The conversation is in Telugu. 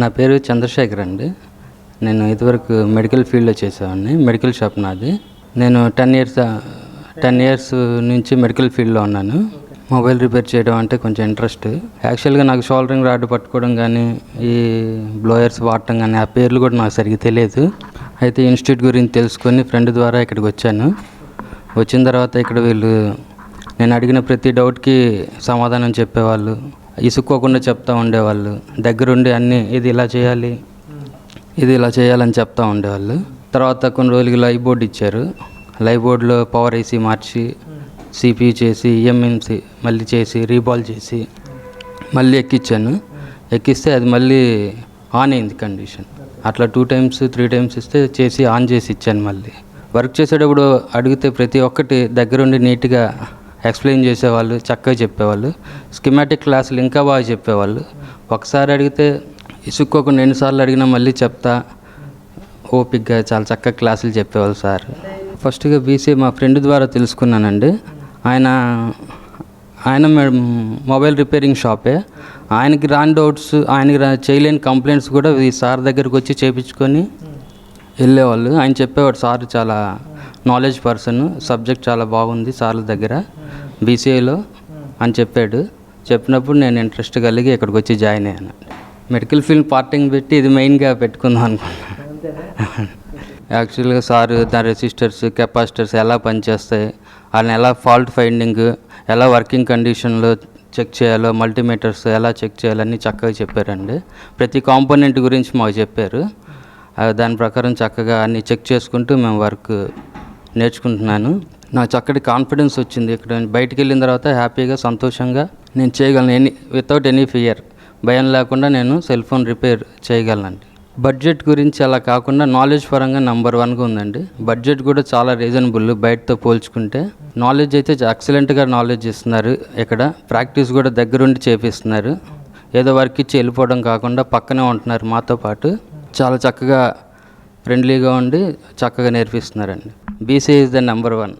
నా పేరు చంద్రశేఖర్ అండి. నేను ఇదివరకు మెడికల్ ఫీల్డ్లో చేసేవాడిని. మెడికల్ షాప్ నాది. నేను టెన్ ఇయర్స్ టెన్ ఇయర్స్ నుంచి మెడికల్ ఫీల్డ్లో ఉన్నాను. మొబైల్ రిపేర్ చేయడం అంటే కొంచెం ఇంట్రెస్ట్. యాక్చువల్గా నాకు షోల్డరింగ్ రాడ్ పట్టుకోవడం కానీ ఈ బ్లోయర్స్ వాడటం కానీ ఆ పేర్లు కూడా నాకు సరిగ్గా తెలియదు. అయితే ఇన్స్టిట్యూట్ గురించి తెలుసుకొని ఫ్రెండ్ ద్వారా ఇక్కడికి వచ్చాను. వచ్చిన తర్వాత ఇక్కడ వీళ్ళు నేను అడిగిన ప్రతి డౌట్కి సమాధానం చెప్పేవాళ్ళు. ఇసుక్కోకుండా చెప్తూ ఉండేవాళ్ళు. దగ్గరుండి అన్నీ ఇది ఇలా చేయాలి ఇది ఇలా చేయాలని చెప్తూ ఉండేవాళ్ళు. తర్వాత కొన్ని రోజులకి లైవ్ బోర్డు ఇచ్చారు. లైవ్ బోర్డులో పవర్ ఏసీ మార్చి సిపియు చేసి ఈఎంఎంసి మళ్ళీ చేసి రీబాల్ చేసి మళ్ళీ ఎక్కించాను ఎక్కిస్తే అది మళ్ళీ ఆన్ అయింది కండిషన్. అట్లా టూ టైమ్స్ త్రీ టైమ్స్ ఇస్తే చేసి ఆన్ చేసి ఇచ్చాను మళ్ళీ. వర్క్ చేసేటప్పుడు అడిగితే ప్రతి ఒక్కటి దగ్గరుండి నీట్గా ఎక్స్ప్లెయిన్ చేసేవాళ్ళు చక్కగా చెప్పేవాళ్ళు. స్కిమాటిక్ క్లాసులు ఇంకా బాగా చెప్పేవాళ్ళు. ఒకసారి అడిగితే ఇసుక్కోకుండా ఎన్నిసార్లు అడిగినా మళ్ళీ చెప్తా. ఓపిక్గా చాలా చక్కగా క్లాసులు చెప్పేవాళ్ళు సార్. ఫస్ట్గా బీసీ మా ఫ్రెండ్ ద్వారా తెలుసుకున్నానండి. ఆయన ఆయన మొబైల్ రిపేరింగ్ షాపే. ఆయనకి రాని డౌట్స్ ఆయనకి రా చేయలేని కంప్లైంట్స్ కూడా ఈ సార్ దగ్గరికి వచ్చి చేయించుకొని వెళ్ళేవాళ్ళు. ఆయన చెప్పేవాడు సార్ చాలా నాలెడ్జ్ పర్సన్ సబ్జెక్ట్ చాలా బాగుంది సార్ల దగ్గర బీసీఐలో అని చెప్పాడు. చెప్పినప్పుడు నేను ఇంట్రెస్ట్ కలిగి ఇక్కడికి వచ్చి జాయిన్ అయ్యాను. మెడికల్ ఫీల్డ్ పార్టింగ్ పెట్టి ఇది మెయిన్గా పెట్టుకుందాం అనుకున్నాను యాక్చువల్గా సార్ దాని రెసిస్టర్స్ కెపాసిటర్స్ ఎలా పనిచేస్తాయి వాళ్ళని ఎలా ఫాల్ట్ ఫైండింగ్ ఎలా వర్కింగ్ కండిషన్లో చెక్ చేయాలో మల్టీమీటర్స్ ఎలా చెక్ చేయాలని చక్కగా చెప్పారండి. ప్రతి కాంపోనెంట్ గురించి మాకు చెప్పారు. దాని ప్రకారం చక్కగా అన్ని చెక్ చేసుకుంటూ మేము వర్క్ నేర్చుకుంటున్నాను. నాకు చక్కటి కాన్ఫిడెన్స్ వచ్చింది. ఇక్కడ బయటికి వెళ్ళిన తర్వాత హ్యాపీగా సంతోషంగా నేను చేయగలను. ఎనీ వితౌట్ ఎనీ ఫియర్ భయం లేకుండా నేను సెల్ ఫోన్ రిపేర్ చేయగలనండి. బడ్జెట్ గురించి అలా కాకుండా నాలెడ్జ్ పరంగా నెంబర్ వన్గా ఉందండి. బడ్జెట్ కూడా చాలా రీజనబుల్ బయటతో పోల్చుకుంటే. నాలెడ్జ్ అయితే ఎక్సలెంట్గా నాలెడ్జ్ ఇస్తున్నారు. ఇక్కడ ప్రాక్టీస్ కూడా దగ్గరుండి చేపిస్తున్నారు. ఏదో వర్క్ ఇచ్చి వెళ్ళిపోవడం కాకుండా పక్కనే ఉంటున్నారు మాతో పాటు. చాలా చక్కగా ఫ్రెండ్లీగా ఉండి చక్కగా నేర్పిస్తున్నారండి. BC is the number one